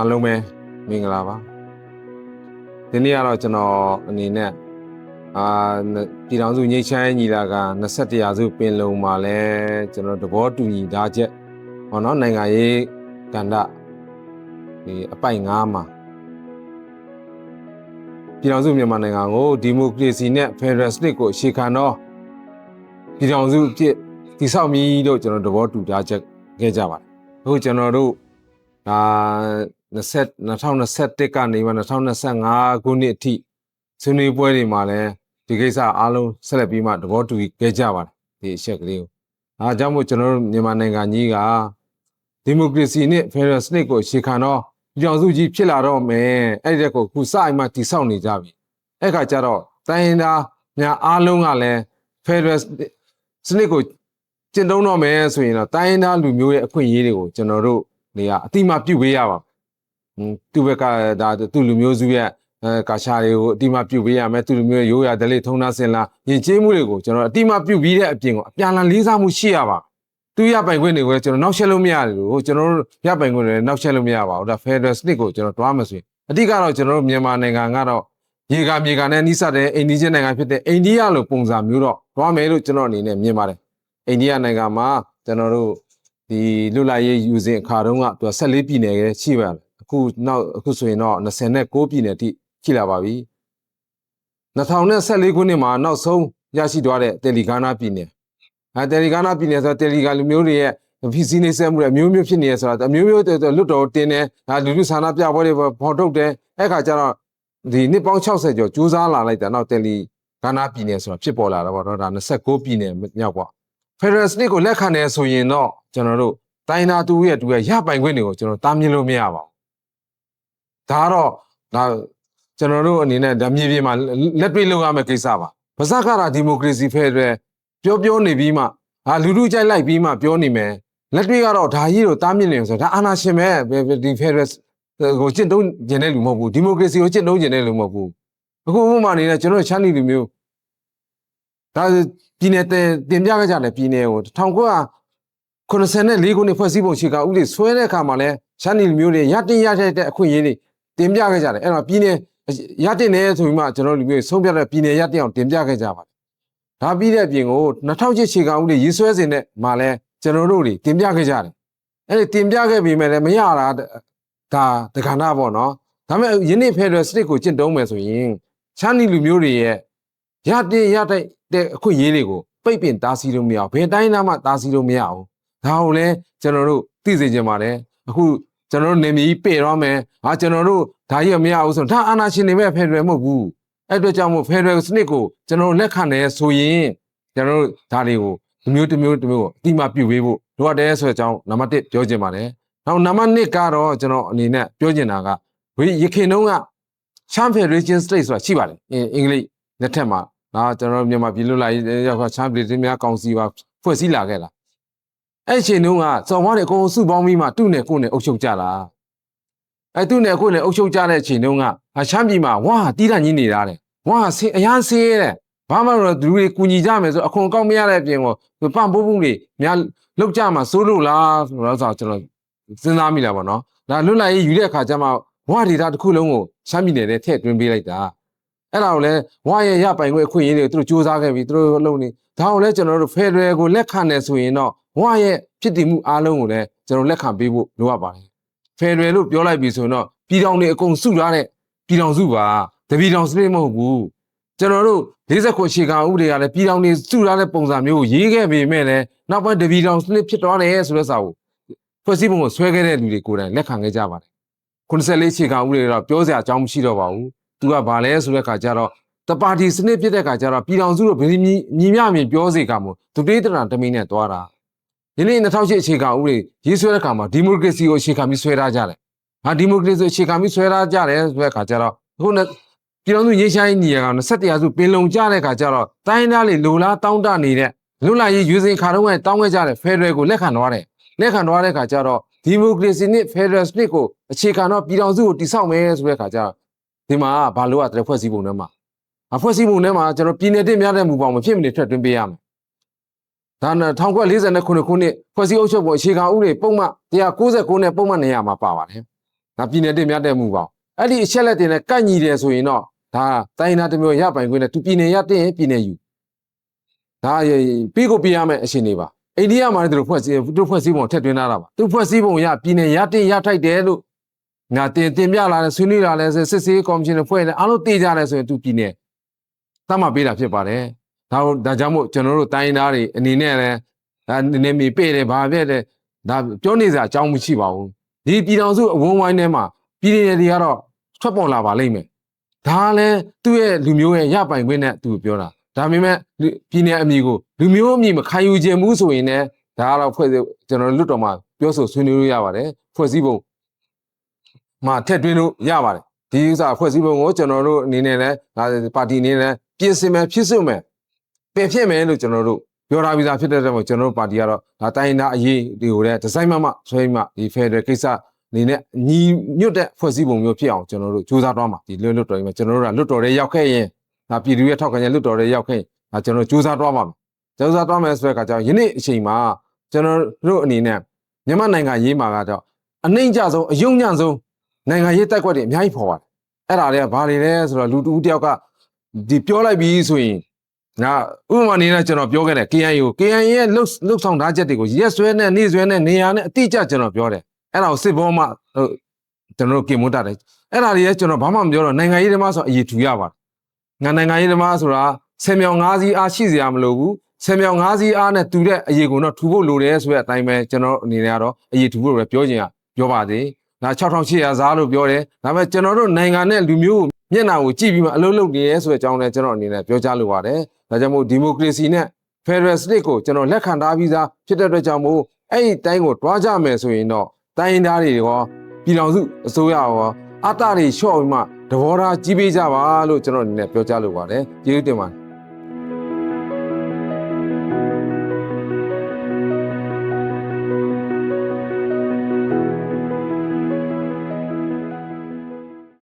အားလုံးပဲမင်္ဂလာပါဒီနေ့ကတော့ကျွန်တော်အနေနဲ့အာပြည်တော်စုငိတ်ချမ်းညီလာက21ရာစုပင်လုံမှာလဲကျွန်တော်သဘောတူညီထားချက်ဟောနော်နိုင်ငံရေးကဏ္ဍဒီအပိုက်9မှာပြည်တော်စုမြန်မာနိုင်ငံကိုဒီမိုကရေစီနဲ့ဖက်ဒရယ်စနစ်ကိုအခြေခံတော့ပြည်တော်စုအဖြစ်တည်ဆောက်မည်လို့ကျွန်တော်သဘောတူထားချက်ခဲ့ကြပါတယ်အခုကျွန်တော်တို့ဒါ20 2021ကနေမှ2025ခုနှစ်အထိဆွေးနွေးပွဲတွေမှာလည်းဒီကိစ္စအားလုံးဆက်လက်ပြီးမှသဘောတူခဲ့ကြပါတယ်ဒီအချက်ကလေးကိုအားကြောင့်မို့ကျွန်တော်တို့မြန်မာနိုင်ငံကြီးကဒီမိုကရေစီနဲ့ဖက်ဒရယ်စနစ်ကိုအခြေခံတော့ကြောင်စုကြီးဖြစ်လာတော့မယ်အဲ့ဒီတဲ့ကိုခုစအိမ်မှာတိဆောက်နေကြပြီအဲ့ခါကျတော့တိုင်းရင်းသားများအားလုံးကလည်းဖက်ဒရယ်စနစ်ကိုကျင့်သုံးတော့မယ်ဆိုရင်တော့တိုင်းရင်းသားလူမျိုးရဲ့အခွင့်အရေးတွေကိုကျွန်တော်တို့နေရအတိမပြုတ်ပေးရပါဟွန်း သူ့ဘက်ကဒါသူ့လူမျိုးစုရဲ့အဲကာရှာတွေကိုအတိမပြုတ်ပေးရမယ်သူ့လူမျိုးရဲ့ရိုးရာဓလေ့ထုံးသားစင်လာယဉ်ကျေးမှုတွေကိုကျွန်တော်အတိမပြုတ်ပြီးတဲ့အပြင်ကိုအပြန်အလှန်လေးစားမှုရှိရပါသူရပိုင်ခွင့်တွေကိုလည်းကျွန်တော်နောက်ဆက်လို့မရတယ်လို့ကျွန်တော်တို့ရပိုင်ခွင့်တွေလည်းနောက်ဆက်လို့မရပါဘူးဒါ Federal စနစ်ကိုကျွန်တော်တွားမယ်ဆိုရင်အဓိကတော့ကျွန်တော်တို့မြန်မာနိုင်ငံကတော့ရေကမြေကနဲ့နှိစတဲ့အိန္ဒိယနိုင်ငံဖြစ်တဲ့အိန္ဒိယလိုပုံစံမျိုးတော့တွားမယ်လို့ကျွန်တော်အနေနဲ့မြင်ပါတယ်အိန္ဒိယနိုင်ငံမှာကျွန်တော်တို့ဒီလွတ်လပ်ရေးယူစဉ်အခါတုန်းကသူက14ပြည်နယ်ပဲရှိပါတယ် အခုနောက်အခုဆိုရင်တော့29ပြည်နယ်အထိရှိလာပါပြီ2014ခုနှစ်မှာနောက်ဆုံးရရှိသွားတဲ့တယ်လီဂါနာပြည်နယ်အဲတယ်လီဂါနာပြည်နယ်ဆိုတာတယ်လီဂါလူမျိုးတွေရဲ့ဖိစီးနေဆက်မှုတွေအမျိုးမျိုးဖြစ်နေရဆိုတာအမျိုးမျိုးလွတ်တော်တင်တယ်ဒါလူလူဆန္ဒပြပွဲတွေပေါ်ထုတ်တယ်အဲ့ခါကျတော့ဒီနှစ်ပေါင်း60ကျော်ကြိုးစားလာလိုက်တာနောက်တယ်လီဂါနာပြည်နယ်ဆိုတာဖြစ်ပေါ်လာတာပေါ့တော့ဒါ29ပြည်နယ်မြောက်ပေါ့ Federal စနစ်ကိုလက်ခံတယ်ဆိုရင်တော့ကျွန်တော်တို့တိုင်းနာတူရဲ့တူရဲ့ရပိုင်ခွင့်တွေကိုကျွန်တော်တားမြင်လို့မရပါဘူး။ ဒါကတော့ဒါကျွန်တော်တို့အနေနဲ့ဓမြေပြင်မှာလက်တွေ့လုပ်ရမယ့်ကိစ္စပါ။ဗဇက်ကရာဒီမိုကရေစီဖက်ဒရယ်ပြောပြောနေပြီးမှဟာလူလူကြိုက်လိုက်ပြီးမှပြောနေမယ်။လက်တွေ့ကတော့ဒါကြီးကိုတားမြင်နေဆိုတော့ဒါအာဏာရှင်ပဲဒီဖက်ဒရယ်ကိုကျင့်သုံးကျင်တဲ့လူမဟုတ်ဘူးဒီမိုကရေစီကိုကျင့်သုံးကျင်တဲ့လူမဟုတ်ဘူး။အခုဥပမာအနေနဲ့ကျွန်တော်ချမ်းနီလူမျိုးဒါပြည်နယ်တင်တင်ပြခဲ့ကြတယ်ပြည်နယ်ကို1900 84ခုနှစ်ဖွဲ့စည်းပုံရှိကဥပဒေဆွဲတဲ့အခါမှာလဲရှမ်းပြည်လူမျိုးတွေရတင်ရထိုက်တဲ့အခွင့်အရေးတွေ တင်ပြခဲ့ကြတယ်အဲ့တော့ပြည်နယ်ရတင်နေဆိုပြီးမှကျွန်တော်လူမျိုးဆုံးဖြတ်တဲ့ပြည်နယ်ရတင်အောင်တင်ပြခဲ့ကြပါတယ်ဒါပြီးတဲ့အပြင်ကို2008ခြေကဥပဒေရေးဆွဲစဉ်နဲ့မှာလဲကျွန်တော်တို့တွေတင်ပြခဲ့ကြတယ်အဲ့ဒီတင်ပြခဲ့ပြီးမဲ့လည်းမရတာဒါတက္ကနာပေါ့နော်ဒါပေမဲ့ယနေ့ဖက်ဒရယ်စနစ်ကိုကျင့်သုံးမယ်ဆိုရင်ရှမ်းပြည်လူမျိုးတွေရဲ့ရတင်ရထိုက်တဲ့အခွင့်အရေးတွေကိုပိတ်ပင်တားဆီးလို့မရဘူးဘယ်တိုင်းသားမှတားဆီးလို့မရဘူးဒါကိုလည်းကျွန်တော်တို့သိစေချင်ပါတယ်အခု ကျွန်တော်တို့နေမီပေတော့မယ်ဟာကျွန်တော်တို့ဒါကြီးမရဘူးဆိုတော့ဒါအာနာရှင်တွေပဲဖယ်ဒရယ်မဟုတ်ဘူးအဲ့အတွက်ကြောင့်မို့ဖယ်ဒရယ်စနစ်ကိုကျွန်တော်တို့လက်ခံတယ်ဆိုရင်ကျွန်တော်တို့ဒါတွေကိုဒီမျိုးတစ်မျိုးတစ်မျိုးကိုအတိမပြုတ်ပေးဖို့လိုအပ်တယ်ဆိုတဲ့အကြောင်းနံပါတ်1ပြောချင်ပါတယ်နောက်နံပါတ်2ကတော့ကျွန်တော်အနေနဲ့ပြောချင်တာကဝေရခင်တုန်းက Cham Federation State ဆိုတာရှိပါတယ်အင်္ဂလိပ်လက်ထက်မှာဒါကျွန်တော်တို့မြန်မာပြည်လွတ်လာရေးရောက် Cham Federation များကောင်စီပါဖွဲ့စည်းလာခဲ့တာ အဲ့ချိန်တုန်းကစော်မတွေအကုန်စုပေါင်းပြီးမှသူ့နဲ့ကိုယ်နဲ့အုပ်ချုပ်ကြတာအဲ့သူ့နဲ့ကိုယ်နဲ့အုပ်ချုပ်ကြတဲ့အချိန်တုန်းကဟာချမ်းပြည်မှာဝါတီးတန့်ကြီးနေတာတဲ့ဝါဆင်းအရန်ဆင်းရဲတဲ့ဘာမှတော့သူတွေကူညီကြမယ်ဆိုအခွန်ကောက်မရတဲ့အပြင်ကိုပန့်ပိုးဖို့တွေများလောက်ကြမှာစိုးလို့လားဆိုတော့ဆိုကျွန်တော်စဉ်းစားမိလာပါတော့ဒါလွတ်လပ်ရေးယူတဲ့အခါကျမှဝါဒေတာတစ်ခုလုံးကိုချမ်းပြည်နယ်နဲ့ထည့်သွင်းပေးလိုက်တာအဲ့ဒါကိုလည်းဝါရဲ့ရပိုင်ခွင့်အခွင့်အရေးတွေသူတို့စူးစမ်းခဲ့ပြီးသူတို့လုပ်နေဒါကိုလည်းကျွန်တော်တို့ဖယ်ဒရယ်ကိုလက်ခံတယ်ဆိုရင်တော့ ဘဝရဲ့ဖြစ်တည်မှုအားလုံးကိုလည်းကျွန်တော်လက်ခံပေးဖို့လိုအပ်ပါတယ်ဖယ်ဒရယ်လို့ပြောလိုက်ပြီဆိုရင်တော့ပြည်ထောင်တွေအကုန်စုထားတဲ့ပြည်ထောင်စုပါတပြည်ထောင်စနစ်မဟုတ်ဘူးကျွန်တော်တို့40ခုအခြေခံဥပဒေကလည်းပြည်ထောင်တွေစုထားတဲ့ပုံစံမျိုးကိုရေးခဲ့ပေမဲ့လည်းနောက်ပိုင်းတပြည်ထောင်စနစ်ဖြစ်သွားတယ်ဆိုတဲ့စာကိုဖွဲ့စည်းပုံကိုဆွဲခဲ့တဲ့လူတွေကိုယ်တိုင်လက်ခံခဲ့ကြပါတယ်94အခြေခံဥပဒေတော့ပြောစရာအကြောင်းမရှိတော့ပါဘူးသူကဘာလဲဆိုတဲ့ခါကျတော့တပါတီစနစ်ဖြစ်တဲ့ခါကျတော့ပြည်ထောင်စုတို့ဗီမြည်မြမြင်ပြောစေကမို့သူတေးတရံတမင်းနဲ့တွားတာ ဒီနေ့2008အခြေခံဥပဒေရေးဆွဲတဲ့အခါမှာဒီမိုကရေစီကိုအခြေခံပြီးဆွဲထားကြတယ်။ဟာဒီမိုကရေစီအခြေခံပြီးဆွဲထားကြတယ်ဆိုတဲ့အခါကျတော့အခုနဲ့ပြည်တော်စုရေးချိုင်းညီရကောင်27ရာစုပင်လုံကြတဲ့အခါကျတော့တိုင်းသားတွေလိုလားတောင်းတနေတဲ့လွတ်လပ်ရေးရွေးစင်ခါတော့ကတောင်းခဲ့ကြတဲ့ဖက်ဒရယ်ကိုလက်ခံသွားတယ်။လက်ခံသွားတဲ့အခါကျတော့ဒီမိုကရေစီနဲ့ဖက်ဒရယ်စနစ်ကိုအခြေခံတော့ပြည်တော်စုကိုတိဆောက်မယ်ဆိုတဲ့အခါကျတော့ဒီမှာဘာလို့ရတဲ့ဖွဲ့စည်းပုံထဲမှာအဖွဲ့စည်းပုံထဲမှာကျွန်တော်ပြည်နယ်တင့်များတဲ့မူပေါင်းမဖြစ်မနေထပ်သွင်းပေးရမယ် ဒါနဲ့1949ခုနှစ်ဖွဲ့စည်းအုပ်ချုပ်ပုံအခြေခံဥပဒေပုံမှန်169နဲ့ပုံမှန်နေရာမှာပါပါတယ်ဒါပြည်နယ်တင်မြတ်တဲ့မှုပါအဲ့ဒီအချက်လက်တင်နဲ့ကန့်ညီတယ်ဆိုရင်တော့ဒါတိုင်းနာတစ်မျိုးရပိုင်ခွင့်နဲ့သူပြည်နယ်ရတင်ရင်ပြည်နယ်ယူဒါပြီးကိုပြရမယ်အရှင်တွေပါအိန္ဒိယမှာလည်းသူတို့ဖွဲ့စည်းသူတို့ဖွဲ့စည်းပုံထည့်သွင်းထားတာပါသူဖွဲ့စည်းပုံရပြည်နယ်ရတင်ရထိုက်တယ်လို့ငါတင်တင်ပြလာတယ်ဆွေးနွေးလာတယ်ဆိုစစ်စေးကော်မရှင်တွေဖွဲ့တယ်အားလုံးတည်ကြတယ်ဆိုရင်သူပြည်နယ်သတ်မှတ်ပေးတာဖြစ်ပါတယ် ဒါဒါကြောင့်မို့ကျွန်တော်တို့တိုင်းသားတွေအနေနဲ့လည်းဒါနည်းနည်းမပြေးတယ်ဘာဖြစ်တယ်ဒါပြောနေစရာအကြောင်းမရှိပါဘူးဒီပြည်တော်စုအဝန်းဝိုင်းထဲမှာပြည်နယ်တွေကတော့ထွက်ပေါ်လာပါလိမ့်မယ်ဒါလည်းသူ့ရဲ့လူမျိုးရဲ့ရပိုင်ခွင့်နဲ့သူပြောတာဒါပေမဲ့လူပြည်နယ်အမည်ကိုလူမျိုးအမည်မခံယူခြင်းဘူးဆိုရင်လည်းဒါကတော့ဖွဲ့စည်းကျွန်တော်တို့လွတ်တော်မှာပြောဆိုဆွေးနွေးလို့ရပါတယ်ဖွဲ့စည်းပုံမှာထည့်သွင်းလို့ရပါတယ်ဒီဥစ္စာဖွဲ့စည်းပုံကိုကျွန်တော်တို့အနေနဲ့လည်းဒါပါတီအနေနဲ့ပြင်ဆင်မယ်ဖြစ်စွမယ် ပယ်ဖြစ်မယ်လို့ကျွန်တော်တို့ပြောထားပြီးသားဖြစ်တဲ့အတွက်ကျွန်တော်တို့ပါတီကတော့ဒါတိုင်းသားအရေးတွေကိုလည်းဒီဇိုင်းမမဆွဲမှဒီဖက်ဒရယ်ကိစ္စအနေနဲ့ညီညွတ်တဲ့ဖွဲ့စည်းပုံမျိုးဖြစ်အောင်ကျွန်တော်တို့စူးစမ်းတော့မှာဒီလွတ်လွတ်တော်ကြီးမှာကျွန်တော်တို့ကလွတ်တော်တွေရောက်ခဲ့ရင်ဒါပြည်သူရဲ့ထောက်ခံချက်လွတ်တော်တွေရောက်ခဲ့ရင်ဒါကျွန်တော်တို့စူးစမ်းတော့မှာစူးစမ်းတော့မယ်ဆိုတဲ့အခါကျတော့ယနေ့အချိန်မှာကျွန်တော်တို့အနေနဲ့မြန်မာနိုင်ငံရေးမှာကတော့အနှိမ့်ကြဆုံးအယုံညံ့ဆုံးနိုင်ငံရေးတက်ကွက်တွေအများကြီးပေါ်ပါတယ်အဲ့ဒါတွေကဘာတွေလဲဆိုတော့လူတူတယောက်ကဒီပြောလိုက်ပြီးဆိုရင် ငါဥပမာအနေနဲ့ကျွန်တော်ပြောခဲ့တယ် KNU KNU ရဲ့လှုပ်လှုပ်ဆောင်ထားချက်တွေကိုရက်စွဲနဲ့နေ့စွဲနဲ့နေရာနဲ့အတိအကျကျွန်တော်ပြောတယ်အဲ့ဒါကိုစစ်ဘောမှဟိုကျွန်တော်တို့ကင်မွတ်တာတယ်အဲ့ဒါတွေရဲ့ကျွန်တော်ဘာမှမပြောတော့နိုင်ငံရေးဓမ္မဆိုအရေးထူရပါတယ်ငါနိုင်ငံရေးဓမ္မဆိုတာဆယ်မြောင်၅စီးအားရှိစရာမလိုဘူးဆယ်မြောင်၅စီးအားနဲ့တူတဲ့အရေးကိုတော့ထူဖို့လိုတယ်ဆိုတဲ့အတိုင်းပဲကျွန်တော်အနေနဲ့ကတော့အရေးထူဖို့ပဲပြောချင်ရပြောပါသေးဒါ6800စားလို့ပြောတယ်ဒါပေမဲ့ကျွန်တော်တို့နိုင်ငံနဲ့လူမျိုးကိုမျက်နှာကိုကြည့်ပြီးမှအလုံးလုံးနေရဲဆိုတဲ့အကြောင်းလည်းကျွန်တော်အနေနဲ့ပြောကြားလိုပါတယ် ဒါကြောင့်မို့ဒီမိုကရေစီနဲ့ Federal State ကိုကျွန်တော်လက်ခံထားပြီးသားဖြစ်တဲ့အတွက်ကြောင့်မို့အဲ့ဒီတိုင်းကိုတွားကြမယ်ဆိုရင်တော့တိုင်းရင်းသားတွေရောပြည်တော်စုအစိုးရရောအတ္တတွေလျှော့ပြီးမှသဘောထားကြီးပေးကြပါလို့ကျွန်တော်အနေနဲ့ပြောကြားလိုပါတယ်ကျေးဇူးတင်ပါတယ်